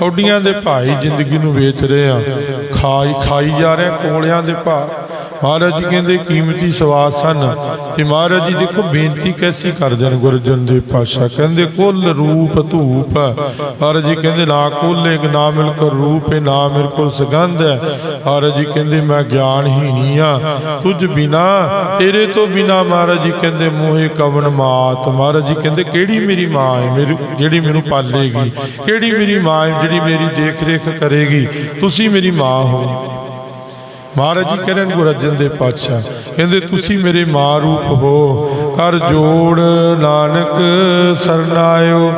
ਔਡੀਆਂ ਦੇ ਭਾਈ ਜ਼ਿੰਦਗੀ ਨੂੰ ਵੇਚ ਰਹੇ ਆ ਖਾਈ ਖਾਈ ਜਾ ਰਹੇ ਆ ਕੋਲਿਆਂ ਦੇ ਭਾ ਮਹਾਰਾਜ ਜੀ ਕਹਿੰਦੇ ਕੀਮਤੀ ਸਵਾਸ ਹਨ। ਤੇ ਮਹਾਰਾਜ ਜੀ ਦੇਖੋ, ਬੇਨਤੀ ਕੈਸੀ ਕਰਦੇ ਨੇ ਗੁਰਜਨ ਦੇ ਪਾਸ਼ਾ ਕਹਿੰਦੇ, ਕੁੱਲ ਰੂਪ ਧੂਪ ਮਹਾਰਾਜ ਜੀ ਕਹਿੰਦੇ ਨਾ ਕੁੱਲ ਇੱਕ ਨਾ ਮਿਲ ਕਰ ਰੂਪ ਹੈ, ਨਾ ਮੇਰੇ ਕੋਲ ਸੁਗੰਧ ਹੈ। ਮਹਾਰਾਜ ਜੀ ਕਹਿੰਦੇ, ਮੈਂ ਗਿਆਨ ਹੀ। ਨਹੀਂ ਆ ਤੁਝ ਬਿਨਾ, ਤੇਰੇ ਤੋਂ ਬਿਨਾ ਮਹਾਰਾਜ ਜੀ ਕਹਿੰਦੇ, ਮੋਹੇ ਕਵਨ ਮਾਤ। ਮਹਾਰਾਜ ਜੀ ਕਹਿੰਦੇ, ਕਿਹੜੀ ਮੇਰੀ ਮਾਂ ਹੈ? ਮੇਰੀ, ਜਿਹੜੀ ਮੈਨੂੰ ਪਾਲੇਗੀ। ਕਿਹੜੀ ਮੇਰੀ ਮਾਂ ਹੈ, ਜਿਹੜੀ ਮੇਰੀ ਦੇਖ ਰੇਖ ਕਰੇਗੀ? ਤੁਸੀਂ ਮੇਰੀ ਮਾਂ ਹੋ। ਮਹਾਰਾਜ ਜੀ ਕਹਿੰਦੇ ਗੁਰੂ ਅਰਜਨ ਦੇ ਪਾਤਸ਼ਾਹ, ਕਹਿੰਦੇ ਤੁਸੀਂ ਮੇਰੇ ਮਾਂ ਰੂਪ ਹੋ, ਕਰ ਜੋੜ ਨਾਨਕ ਸਰਨਾਇਓ,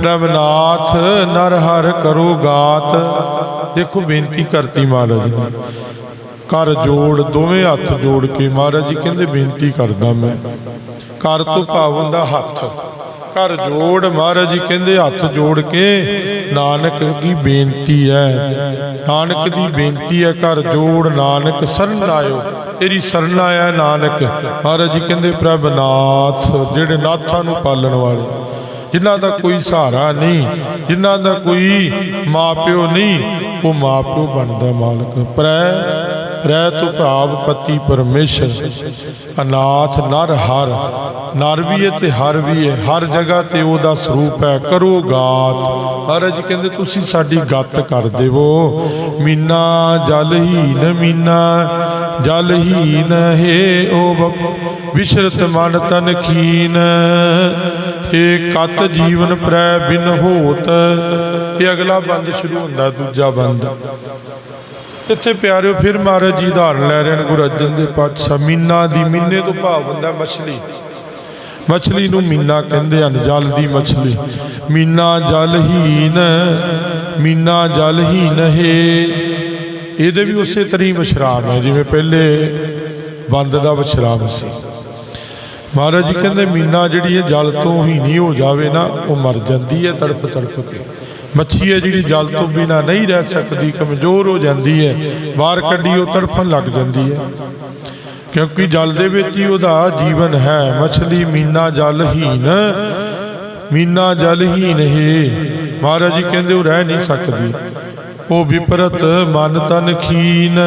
ਪ੍ਰਭਨਾਥ ਨਰ ਹਰ ਕਰੋ ਗਾਤ। ਦੇਖੋ ਬੇਨਤੀ ਕਰਤੀ ਮਹਾਰਾਜ ਨੇ, ਕਰ ਜੋੜ, ਦੋਵੇਂ ਹੱਥ ਜੋੜ ਕੇ ਮਹਾਰਾਜ ਜੀ ਕਹਿੰਦੇ ਬੇਨਤੀ ਕਰਦਾ ਮੈਂ, ਕਰ ਤੋਂ ਭਾਵ ਹੁੰਦਾ ਹੱਥ। ਕਰ ਜੋੜ ਮਹਾਰਾਜ ਜੀ ਕਹਿੰਦੇ ਹੱਥ ਜੋੜ ਕੇ ਨਾਨਕ ਦੀ ਬੇਨਤੀ ਹੈ। ਨਾਨਕ ਦੀ ਬੇਨਤੀ ਹੈ ਕਰ ਜੋੜ ਨਾਨਕ ਸਰਨ ਆਇਓ ਤੇਰੀ ਸਰਨ ਆਇਆ ਨਾਨਕ। ਮਹਾਰਾਜ ਜੀ ਕਹਿੰਦੇ ਪ੍ਰਭ ਨਾਥ, ਜਿਹੜੇ ਨਾਥਾਂ ਨੂੰ ਪਾਲਣ ਵਾਲੇ ਜਿਨ੍ਹਾਂ ਦਾ ਕੋਈ ਸਹਾਰਾ ਨਹੀਂ, ਜਿਨ੍ਹਾਂ ਦਾ ਕੋਈ ਮਾਪਿਓ ਨਹੀਂ, ਉਹ ਮਾਪਿਓ ਬਣਦਾ ਮਾਲਕ। ਪ੍ਰੈ ਪ੍ਰੈ ਤੂੰ ਭਾਵ ਪਤੀ ਪਰਮੇਸ਼ਰ, ਅਨਾਥ ਨਰ ਹਰ, ਨਰ ਵੀ ਹੈ ਤੇ ਹਰ ਵੀ ਹੈ, ਹਰ ਜਗ੍ਹਾ ਤੇ ਉਹਦਾ ਸਰੂਪ ਹੈ, ਕਰੋ ਗਾਤ ਮਹਾਰਾਜ ਕਹਿੰਦੇ ਤੁਸੀਂ ਸਾਡੀ ਗੱਤ ਕਰ ਦੇਵੋ। ਮੀਨਾ ਜਲ ਹੀਨ ਮੀਨਾ, ਜਲ ਹੀਨ ਹੈ ਓ ਬਪ- ਵਿਸ਼ਰਤ ਮਨ ਤਨ ਖੀਨ। ਏ ਕਤ ਜੀਵਨ ਪ੍ਰੈ ਬਿਨ ਹੋਤ, ਇਹ ਅਗਲਾ ਬੰਦ ਸ਼ੁਰੂ ਹੁੰਦਾ, ਦੂਜਾ ਬੰਦ। ਇੱਥੇ ਪਿਆਰਿਓ, ਫਿਰ ਮਹਾਰਾਜ ਜੀ ਉਦਾਹਰਨ ਲੈ ਰਹੇ ਨੇ ਗੁਰੂ ਅਰਜਨ ਦੇ ਪਾਤਸ਼ਾਹ। ਮੀਨਾ ਦੀ ਮੀਨੇ ਤੋਂ ਭਾਵ ਹੁੰਦਾ ਮਛਲੀ। ਮਛਲੀ ਨੂੰ ਮੀਨਾ ਕਹਿੰਦੇ ਹਨ, ਜਲ ਦੀ ਮਛਲੀ। ਮੀਨਾ ਜਲ ਹੀਨ ਮੀਨਾ ਜਲ ਹੀਨ ਹੈ। ਇਹਦੇ ਵੀ ਉਸੇ ਤਰ੍ਹਾਂ ਹੀ ਵਿਸ਼ਰਾਮ ਹੈ, ਜਿਵੇਂ ਪਹਿਲੇ ਬੰਦ ਦਾ ਵਿਸ਼ਰਾਮ ਸੀ। ਮਹਾਰਾਜ ਜੀ ਕਹਿੰਦੇ ਮੀਨਾ ਜਿਹੜੀ ਹੈ ਜਲ ਤੋਂ ਹੀ ਨਹੀਂ ਹੋ ਜਾਵੇ ਨਾ, ਉਹ ਮਰ ਜਾਂਦੀ ਹੈ ਤੜਫ ਤੜਫ ਕੇ। ਮੱਛੀ ਹੈ ਜਿਹੜੀ ਜਲ ਤੋਂ ਬਿਨਾ ਨਹੀਂ ਰਹਿ ਸਕਦੀ, ਕਮਜ਼ੋਰ ਹੋ ਜਾਂਦੀ ਹੈ ਬਾਹਰ ਕੱਢੀ ਉਹ ਤੜਫਣ ਲੱਗ ਜਾਂਦੀ ਹੈ। ਕਿਉਂਕਿ ਜਲ ਦੇ ਵਿੱਚ ਹੀ ਉਹਦਾ ਜੀਵਨ ਹੈ, ਮੱਛਲੀ ਮੀਨਾ ਜਲਹੀਨ, ਮੀਨਾ ਜਲ ਹੀਨ ਹੈ। ਮਹਾਰਾਜ ਜੀ ਕਹਿੰਦੇ ਉਹ ਰਹਿ ਨਹੀਂ ਸਕਦੀ। ਉਹ ਵਿਪਰਤ ਮਨ ਤਨ ਖੀਨ।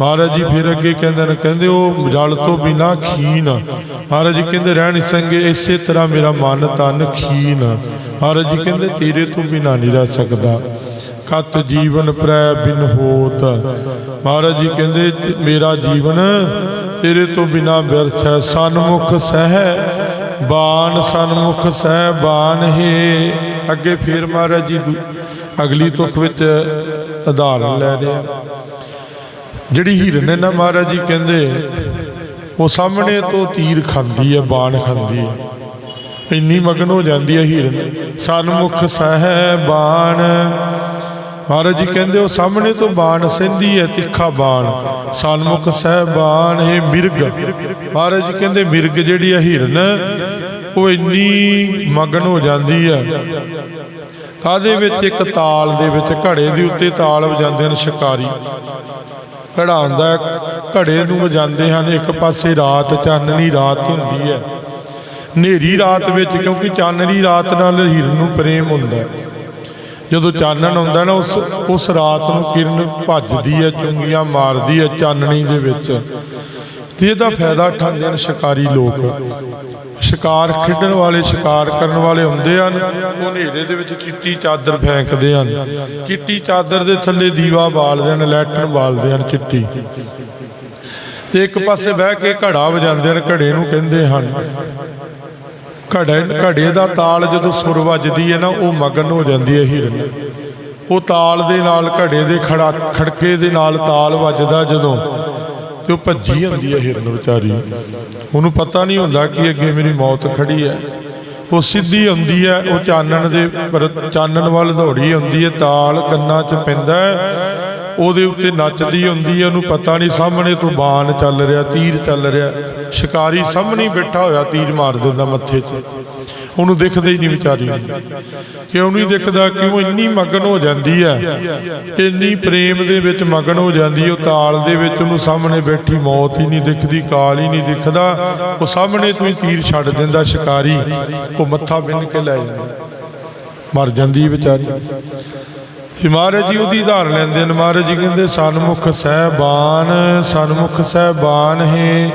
ਮਹਾਰਾਜ ਜੀ ਫਿਰ ਅੱਗੇ ਕਹਿੰਦੇ ਨੇ, ਕਹਿੰਦੇ ਉਹ ਜਲ ਤੋਂ ਬਿਨਾ ਖੀਨ ਮਹਾਰਾਜ ਜੀ ਕਹਿੰਦੇ, ਰਹਿਣ ਨਹੀਂ ਸੰਗੇ, ਇਸੇ ਤਰ੍ਹਾਂ ਮੇਰਾ ਮਨ ਤਨ ਖੀਨ ਮਹਾਰਾਜ ਜੀ ਕਹਿੰਦੇ, ਤੇਰੇ ਤੋਂ ਬਿਨਾ ਨਹੀਂ ਰਹਿ ਸਕਦਾ। ਕਤ ਜੀਵਨ ਪ੍ਰੈ ਬਿਨ ਹੋਤ। ਮਹਾਰਾਜ ਜੀ ਕਹਿੰਦੇ, ਮੇਰਾ ਜੀਵਨ ਤੇਰੇ ਤੋਂ ਬਿਨਾ ਵਿਅਰਥ ਹੈ। ਸਨਮੁਖ ਸਹਿ ਬਾਣ ਸਨਮੁਖ ਸਹਿ ਬਾਣ ਹੈ। ਅੱਗੇ ਫਿਰ ਮਹਾਰਾਜ ਜੀ ਅਗਲੀ ਤੁਕ ਵਿੱਚ ਉਦਾਹਰਨ ਲੈ ਰਿਹਾ। ਜਿਹੜੀ ਹਿਰਨ ਹੈ ਨਾ ਮਹਾਰਾਜ ਜੀ ਕਹਿੰਦੇ, ਉਹ ਸਾਹਮਣੇ ਤੋਂ ਤੀਰ ਖਾਂਦੀ ਹੈ ਬਾਣ ਖਾਂਦੀ ਹੈ ਇੰਨੀ ਮਗਨ ਹੋ ਜਾਂਦੀ ਹੈ ਹਿਰਨ। ਸਨਮੁਖ ਸਹਿ ਬਾਣ। ਮਹਾਰਾਜ ਜੀ ਕਹਿੰਦੇ, ਉਹ ਸਾਹਮਣੇ ਤੋਂ ਬਾਣ ਸਿੰਦੀ ਹੈ ਤਿੱਖਾ ਬਾਣ। ਸਨਮੁਖ ਸਹਿ ਬਾਣ, ਇਹ ਮਿਰਗ। ਮਹਾਰਾਜ ਜੀ ਕਹਿੰਦੇ, ਮਿਰਗ ਜਿਹੜੀ ਹੈ ਹਿਰਨ, ਉਹ ਇੰਨੀ ਮਗਨ ਹੋ ਜਾਂਦੀ ਹੈ ਕਾਦੇ ਵਿੱਚ? ਇੱਕ ਤਾਲ ਦੇ ਵਿੱਚ, ਘੜੇ ਦੇ ਉੱਤੇ ਤਾਲ ਵਜਾਉਂਦੇ ਨੇ ਸ਼ਿਕਾਰੀ। ਘੜਾ ਹੁੰਦਾ ਘੜੇ ਨੂੰ ਵਜਾਉਂਦੇ ਹਨ। ਇੱਕ ਪਾਸੇ ਰਾਤ ਚਾਨਣੀ ਰਾਤ ਹੁੰਦੀ ਹੈ। ਹਨੇਰੀ ਰਾਤ ਵਿੱਚ, ਕਿਉਂਕਿ ਚਾਨਣੀ ਰਾਤ ਨਾਲ ਹੀਰਨ ਨੂੰ ਪ੍ਰੇਮ ਹੁੰਦਾ ਹੈ। ਜਦੋਂ ਚਾਨਣ ਹੁੰਦਾ ਨਾ, ਉਸ ਉਸ ਰਾਤ ਨੂੰ ਕਿਰਨ ਭੱਜਦੀ ਹੈ, ਚੁੰਗੀਆਂ ਮਾਰਦੀ ਹੈ ਚਾਨਣੀ ਦੇ ਵਿੱਚ। ਤੇ ਇਹਦਾ ਫਾਇਦਾ ਉਠਾਉਂਦੇ ਨੇ ਸ਼ਿਕਾਰੀ ਲੋਕ। ਸ਼ਿਕਾਰ ਖੇਡਣ ਵਾਲੇ ਸ਼ਿਕਾਰ ਕਰਨ ਵਾਲੇ ਹੁੰਦੇ ਹਨ। ਉਹ ਹਨੇਰੇ ਦੇ ਵਿੱਚ ਚਿੱਟੀ ਚਾਦਰ ਫੈਂਕਦੇ ਹਨ। ਚਿੱਟੀ ਚਾਦਰ ਦੇ ਥੱਲੇ ਦੀਵਾ ਬਾਲਦੇ ਹਨ ਲੈਟਨ ਬਾਲਦੇ ਹਨ ਚਿੱਟੀ। ਤੇ ਇੱਕ ਪਾਸੇ ਬਹਿ ਕੇ ਘੜਾ ਵਜਾਉਂਦੇ ਹਨ ਘੜੇ ਨੂੰ ਕਹਿੰਦੇ ਹਨ। ਘੜੇ ਘੜੇ ਦਾ ਤਾਲ ਜਦੋਂ ਸੁਰ ਵੱਜਦੀ ਹੈ ਨਾ ਉਹ ਮਗਨ ਹੋ ਜਾਂਦੀ ਹੈ ਹਿਰਨ। ਉਹ ਤਾਲ ਦੇ ਨਾਲ ਘੜੇ ਦੇ ਖੜਾ ਖੜਕੇ ਦੇ ਨਾਲ ਤਾਲ ਵੱਜਦਾ ਜਦੋਂ। ਤੇ ਉਹ ਭੱਜੀ ਹੁੰਦੀ ਹੈ ਹਿਰਨ ਵਿਚਾਰੀ। ਉਹਨੂੰ ਪਤਾ ਨਹੀਂ ਹੁੰਦਾ ਕਿ ਅੱਗੇ ਮੇਰੀ ਮੌਤ ਖੜੀ ਹੈ ਉਹ ਸਿੱਧੀ ਹੁੰਦੀ ਹੈ ਉਹ ਚਾਨਣ ਦੇ ਪਰ ਚਾਨਣ ਵੱਲ ਦੌੜੀ ਹੁੰਦੀ ਹੈ ਤਾਲ ਕੰਨਾਂ 'ਚ ਪੈਂਦਾ ਉਹਦੇ ਉੱਤੇ ਨੱਚਦੀ ਹੁੰਦੀ ਹੈ ਉਹਨੂੰ ਪਤਾ ਨਹੀਂ ਸਾਹਮਣੇ ਤੋਂ ਬਾਣ ਚੱਲ ਰਿਹਾ, ਤੀਰ ਚੱਲ ਰਿਹਾ। ਸ਼ਿਕਾਰੀ ਸਾਹਮਣੇ ਬੈਠਾ ਹੋਇਆ, ਤੀਰ ਮਾਰ ਦਿੰਦਾ ਮੱਥੇ 'ਚ। ਉਹਨੂੰ ਦਿਖਦਾ ਹੀ ਨਹੀਂ ਵਿਚਾਰੀ। ਨੂੰ ਕਿ ਉਹਨੂੰ ਹੀ ਦਿਖਦਾ ਕਿ ਉਹ ਇੰਨੀ ਮਗਨ ਹੋ ਜਾਂਦੀ ਹੈ ਇੰਨੀ ਪ੍ਰੇਮ ਦੇ ਵਿੱਚ ਮਗਨ ਹੋ ਜਾਂਦੀ ਉਹ ਤਾਲ ਦੇ ਵਿੱਚ ਉਹਨੂੰ ਸਾਹਮਣੇ ਬੈਠੀ ਮੌਤ ਹੀ ਨਹੀਂ ਦਿਖਦੀ, ਕਾਲ ਹੀ ਨਹੀਂ ਦਿਖਦਾ। ਉਹ ਸਾਹਮਣੇ ਤੋਂ ਹੀ ਤੀਰ ਛੱਡ ਦਿੰਦਾ ਸ਼ਿਕਾਰੀ। ਉਹ ਮੱਥਾ ਬਿੰਨ ਕੇ ਲੈ ਜਾਂਦਾ। ਮਰ ਜਾਂਦੀ ਵਿਚਾਰੀ। ਤੇ ਮਹਾਰਾਜ ਜੀ ਉਹਦੀ ਉਦਾਹਰਨ ਲੈਂਦੇ ਨੇ। ਮਹਾਰਾਜ ਜੀ ਕਹਿੰਦੇ, ਸਨਮੁਖ ਸਹਿਬਾਨ ਸਨਮੁਖ ਸਹਿਬਾਨ ਹੈ।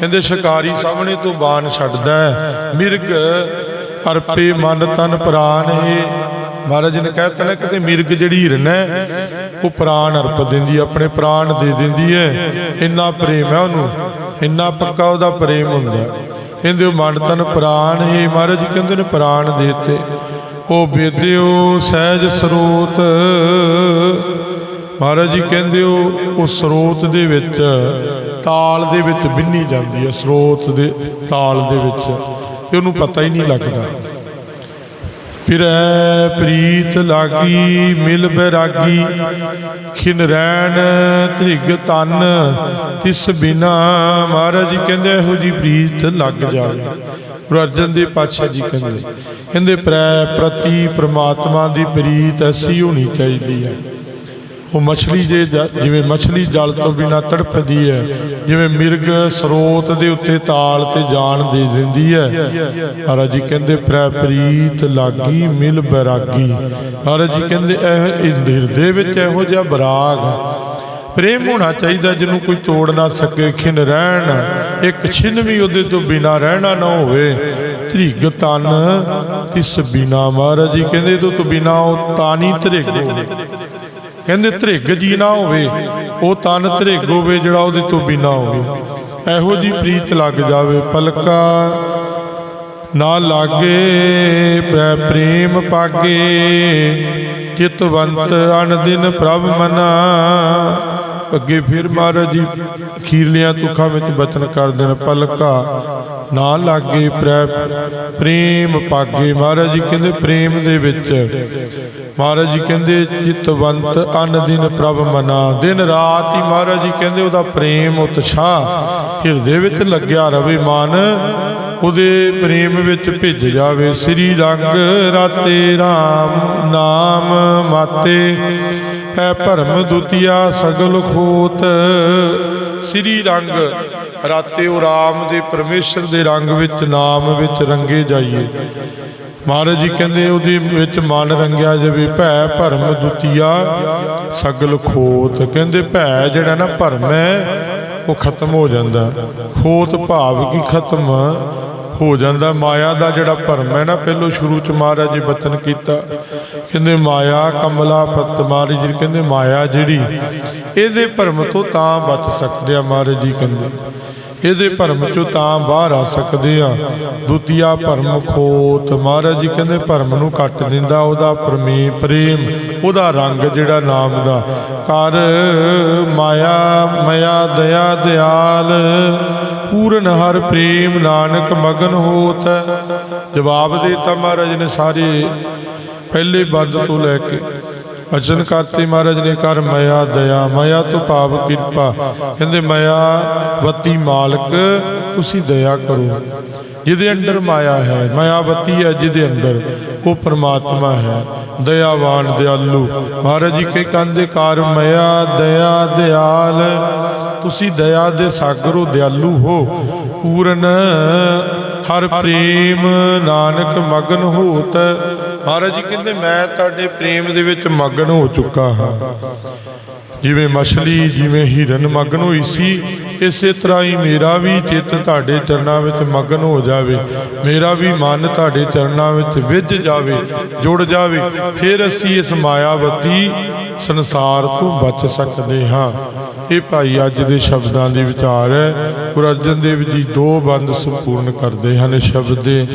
ਕਹਿੰਦੇ, ਸ਼ਿਕਾਰੀ ਸਾਹਮਣੇ ਤੋਂ ਬਾਣ ਛੱਡਦਾ ਹੈ। ਮਿਰਗ ਅਰਪੇ ਮਨ ਤਨ ਪ੍ਰਾਨ ਹੈ। ਮਹਾਰਾਜ ਨੇ ਕਹਿਤਾ ਨਾ ਕਿ ਮਿਰਗ ਜਿਹੜੀ ਹਿਰਨ ਹੈ, ਉਹ ਪ੍ਰਾਨ ਅਰਪ ਦਿੰਦੀ ਆਪਣੇ ਪ੍ਰਾਨ ਦੇ ਦਿੰਦੀ ਹੈ। ਇੰਨਾ ਪ੍ਰੇਮ ਹੈ ਉਹਨੂੰ, ਇੰਨਾ ਪੱਕਾ ਉਹਦਾ ਪ੍ਰੇਮ ਹੁੰਦਾ ਹੈ। ਮਨ ਤਨ ਪ੍ਰਾਨ ਹੈ, ਮਹਾਰਾਜ ਜੀ ਕਹਿੰਦੇ ਨੇ ਪ੍ਰਾਣ ਦੇ ਦੇਤੇ। ਉਹ ਬੇਦਿਓ ਸਹਿਜ ਸਰੋਤ, ਮਹਾਰਾਜ ਜੀ ਕਹਿੰਦੇ ਉਹ ਉਹ ਸਰੋਤ ਦੇ ਵਿੱਚ, ਤਾਲ ਦੇ ਵਿੱਚ ਬਿੰਨੀ ਜਾਂਦੀ ਹੈ, ਸਰੋਤ ਦੇ, ਤਾਲ ਦੇ ਵਿੱਚ। ਤੇ ਉਹਨੂੰ ਪਤਾ ਹੀ ਨਹੀਂ ਲੱਗਦਾ। ਫਿਰੈ ਪ੍ਰੀਤ ਲਾਗੀ, ਮਿਲ ਬੈਰਾਗੀ, ਖਿਨ ਰੈਣ, ਧ੍ਰਿਗ ਤਨ, ਤਿਸ ਬਿਨਾ ਮਹਾਰਾਜ ਜੀ ਕਹਿੰਦੇ ਇਹੋ ਜੀ ਪ੍ਰੀਤ ਲੱਗ ਜਾਵੇ। ਗੁਰੂ ਅਰਜਨ ਦੇਵ ਪਾਤਸ਼ਾਹ ਜੀ ਕਹਿੰਦੇ ਕਹਿੰਦੇ ਪ੍ਰੈ ਪ੍ਰਤੀ ਪ੍ਰਮਾਤਮਾ ਦੀ ਪ੍ਰੀਤ ਐਸੀ ਹੋਣੀ ਚਾਹੀਦੀ ਹੈ। ਉਹ ਮੱਛਲੀ ਜੇ ਜਿਵੇਂ ਮੱਛਲੀ ਜਲ ਤੋਂ ਬਿਨਾ ਤੜਪਦੀ ਹੈ, ਜਿਵੇਂ ਮਿਰਗ ਸਰੋਤ ਦੇ ਉੱਤੇ ਤਾਲ ਤੇ ਜਾਨ ਦੇ ਦਿੰਦੀ ਹੈ। ਮਹਾਰਾਜ ਜੀ ਕਹਿੰਦੇ, ਪ੍ਰੈ ਪ੍ਰੀਤ ਲਾਗੀ ਮਿਲ ਬੈਰਾਗੀ। ਮਹਾਰਾਜ ਜੀ ਕਹਿੰਦੇ, ਇਹ ਇਹ ਹਿਰਦੇ ਵਿੱਚ ਇਹੋ ਜਿਹਾ ਬਰਾਗ ਪ੍ਰੇਮ ਹੋਣਾ ਚਾਹੀਦਾ, ਜਿਹਨੂੰ ਕੋਈ ਤੋੜ ਨਾ ਸਕੇ, ਖਿਨ ਰਹਿਣ। ਇੱਕ ਛਿਨ ਵੀ ਉਹਦੇ ਤੋਂ ਬਿਨਾ ਰਹਿਣਾ ਨਾ ਹੋਵੇ। ਧ੍ਰਿਗ ਤਨ ਤਿਸ ਬਿਨਾ। ਮਹਾਰਾਜ ਜੀ ਕਹਿੰਦੇ, ਇਹਦੇ ਤੋਂ ਬਿਨਾ ਉਹ ਤਾਨੀ ਧ੍ਰਿਗ ਕਹਿੰਦੇ ਧ੍ਰਿਗ ਜੀ ਨਾ ਹੋਵੇ, ਉਹ ਤਨ ਧ੍ਰਿਗ ਹੋਵੇ ਜਿਹੜਾ ਉਹਦੇ ਤੋਂ ਬਿਨਾ ਹੋਵੇ। ਇਹੋ ਜੀ ਪ੍ਰੀਤ ਲੱਗ ਜਾਵੇ, ਪਲਕਾ ਨਾ ਲਾਗੇ ਪ੍ਰੇਮ ਪਾਗੇ ਚਿਤਵੰਤ ਅਨ ਦਿਨ ਪ੍ਰਭ ਮਨਾ। ਅੱਗੇ ਫਿਰ ਮਹਾਰਾਜ ਜੀ ਅਖੀਰਲਿਆਂ ਤੁਖਾਂ ਵਿੱਚ ਬਚਨ ਕਰਦੇ ਨੇ ਪਲਕਾ ਨਾ ਲਾਗੇ ਪ੍ਰੇਮ ਪਾਗੇ। ਮਹਾਰਾਜ ਜੀ ਕਹਿੰਦੇ, ਪ੍ਰੇਮ ਦੇ ਵਿੱਚ। ਮਹਾਰਾਜ ਜੀ ਕਹਿੰਦੇ ਚਿਤਵੰਤ ਅਨ ਦਿਨ ਪ੍ਰਭ ਮਨਾ। ਦਿਨ ਰਾਤ ਹੀ ਮਹਾਰਾਜ ਜੀ ਕਹਿੰਦੇ, ਉਹਦਾ ਪ੍ਰੇਮ ਉਤਸ਼ਾਹ ਹਿਰਦੇ ਵਿੱਚ ਲੱਗਿਆ ਰਵੇ ਮਨ। ਉਹਦੇ ਪ੍ਰੇਮ ਵਿੱਚ ਭਿੱਜ ਜਾਵੇ। ਸ੍ਰੀ ਰੰਗ ਰਾਤੇ RAM ਨਾਮ ਮਾਤੇ। ਹੈ ਭਰਮ ਦੁਤੀਆ ਸਗਲ ਖੋਤ। ਸ੍ਰੀ ਰੰਗ, ਰਾਤੇ ਉਹ RAM ਦੇ ਪਰਮੇਸ਼ਰ ਦੇ ਰੰਗ ਵਿੱਚ, ਨਾਮ ਵਿੱਚ ਰੰਗੇ ਜਾਈਏ। ਮਹਾਰਾਜ ਜੀ ਕਹਿੰਦੇ, ਉਹਦੇ ਵਿੱਚ ਮਨ ਰੰਗਿਆ ਜਾਵੇ, ਭੈ ਭਰਮ ਦੁਤੀਆ ਸਗਲ ਖੋਤ। ਕਹਿੰਦੇ, ਭੈ ਜਿਹੜਾ ਨਾ ਭਰਮ ਹੈ, ਉਹ ਖਤਮ ਹੋ ਜਾਂਦਾ। ਖੋਤ ਭਾਵ ਕੀ ਖਤਮ? ਹੋ ਜਾਂਦਾ। ਮਾਇਆ ਦਾ ਜਿਹੜਾ ਭਰਮ ਹੈ ਨਾ, ਪਹਿਲੋ ਸ਼ੁਰੂ ਚ ਮਹਾਰਾਜ ਜੀ ਬਚਨ ਕੀਤਾ। ਕਹਿੰਦੇ, ਮਾਇਆ ਕਮਲਾ ਪਤ ਮਹਾਰਾਜ ਜੀ, ਕਹਿੰਦੇ, ਮਾਇਆ ਜਿਹੜੀ, ਇਹਦੇ ਭਰਮ ਤੋਂ ਤਾਂ ਬਚ ਸਕਦੇ ਆ ਮਹਾਰਾਜ ਜੀ ਕਹਿੰਦੇ। ਇਹਦੇ ਭਰਮ ਚੋਂ ਤਾਂ ਬਾਹਰ ਆ ਸਕਦੇ ਆ। ਦੁਤੀਆ ਭਰਮ ਖੋਤ, ਮਹਾਰਾਜ ਜੀ ਕਹਿੰਦੇ, ਭਰਮ ਨੂੰ ਕੱਟ ਦਿੰਦਾ, ਉਹਦਾ ਪ੍ਰਮੇ ਪ੍ਰੇਮ, ਉਹਦਾ ਰੰਗ ਜਿਹੜਾ ਨਾਮ ਦਾ। ਕਰ ਮਾਇਆ ਮਾਇਆ, ਦਇਆ, ਦਿਆਲ ਪੂਰਨ ਹਰ ਪ੍ਰੇਮ ਨਾਨਕ ਮਗਨ ਹੋਤ। ਜਵਾਬ ਦੇਤਾ ਮਹਾਰਾਜ ਨੇ ਸਾਰੇ ਪਹਿਲੇ ਬੰਦ ਤੋਂ ਲੈ ਕੇ। ਬਚਨ ਕਰਤੇ ਮਹਾਰਾਜ ਨੇ ਕਰ ਮਾਇਆ, ਦਇਆ, ਮਾਇਆ ਤੋਂ ਭਾਵ ਕਿਰਪਾ। ਕਹਿੰਦੇ, ਮਾਇਆ ਵਤੀ ਮਾਲਕ, ਤੁਸੀਂ ਦਇਆ ਕਰੋ। ਜਿਹਦੇ ਅੰਦਰ ਮਾਇਆ ਹੈ ਮਾਇਆਵਤੀ ਹੈ ਜਿਹਦੇ ਅੰਦਰ, ਉਹ ਪਰਮਾਤਮਾ ਹੈ। ਦਇਆਵਾਨ, ਦਿਆਲੂ। ਮਹਾਰਾਜ ਜੀ ਕੇ ਕਹਿੰਦੇ, ਕਰ ਮਾਇਆ, ਦਇਆ, ਦਿਆਲ। ਤੁਸੀਂ ਦਇਆ ਦੇ ਸਾਗਰੋ ਦਿਆਲੂ ਹੋ, ਪੂਰਨ ਹਰ ਪ੍ਰੇਮ ਨਾਨਕ ਮਗਨ ਹੋਤ। ਮਹਾਰਾਜ ਜੀ ਕਹਿੰਦੇ, ਮੈਂ ਤੁਹਾਡੇ ਪ੍ਰੇਮ ਦੇ ਵਿੱਚ ਮਗਨ ਹੋ ਚੁੱਕਾ ਹਾਂ। ਜਿਵੇਂ ਮਛਲੀ, ਜਿਵੇਂ ਹਿਰਨ ਮਗਨ ਹੋਈ ਸੀ ਇਸੇ ਤਰ੍ਹਾਂ ਹੀ ਮੇਰਾ ਵੀ ਚਿੱਤ ਤੁਹਾਡੇ ਚਰਨਾਂ ਵਿੱਚ ਮਗਨ ਹੋ ਜਾਵੇ, ਮੇਰਾ ਵੀ ਮਨ ਤੁਹਾਡੇ ਚਰਨਾਂ ਵਿੱਚ ਵਿੱਝ ਜਾਵੇ, ਜੁੜ ਜਾਵੇ, ਫਿਰ ਅਸੀਂ ਇਸ ਮਾਇਆਵਤੀ ਸੰਸਾਰ ਤੋਂ ਬਚ ਸਕਦੇ ਹਾਂ। ਇਹ ਭਾਈ ਅੱਜ ਦੇ ਸ਼ਬਦਾਂ ਦੇ ਵਿਚਾਰ ਹੈ। ਗੁਰੂ ਅਰਜਨ ਦੇਵ ਜੀ ਦੋ ਬੰਦ ਸੰਪੂਰਨ ਕਰਦੇ ਹਨ ਸ਼ਬਦ ਦੇ,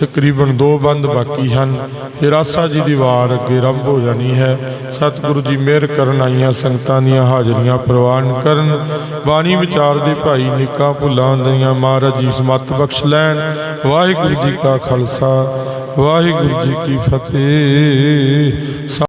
ਤਕਰੀਬਨ ਦੋ ਬੰਦ ਬਾਕੀ ਹਨ। ਫਿਰ ਆਸਾ ਜੀ ਦੀ ਵਾਰ ਅੱਗੇ ਆਰੰਭ ਹੋ ਜਾਣੀ ਹੈ। ਸਤਿਗੁਰੂ ਜੀ ਮਿਹਰ ਕਰਨ ਆਈਆਂ ਸੰਗਤਾਂ ਦੀਆਂ ਹਾਜ਼ਰੀਆਂ ਪ੍ਰਵਾਨ ਕਰਨ। ਬਾਣੀ ਵਿਚਾਰ ਦੇ ਭਾਈ ਨਿੱਕਾ ਭੁੱਲਾਂ ਹੁੰਦੀਆਂ, ਮਹਾਰਾਜ ਜੀ ਸਮਤ ਬਖਸ਼ ਲੈਣ। ਵਾਹਿਗੁਰੂ ਜੀ ਕਾ ਖਾਲਸਾ, ਵਾਹਿਗੁਰੂ ਜੀ ਕੀ ਫਤਿਹ।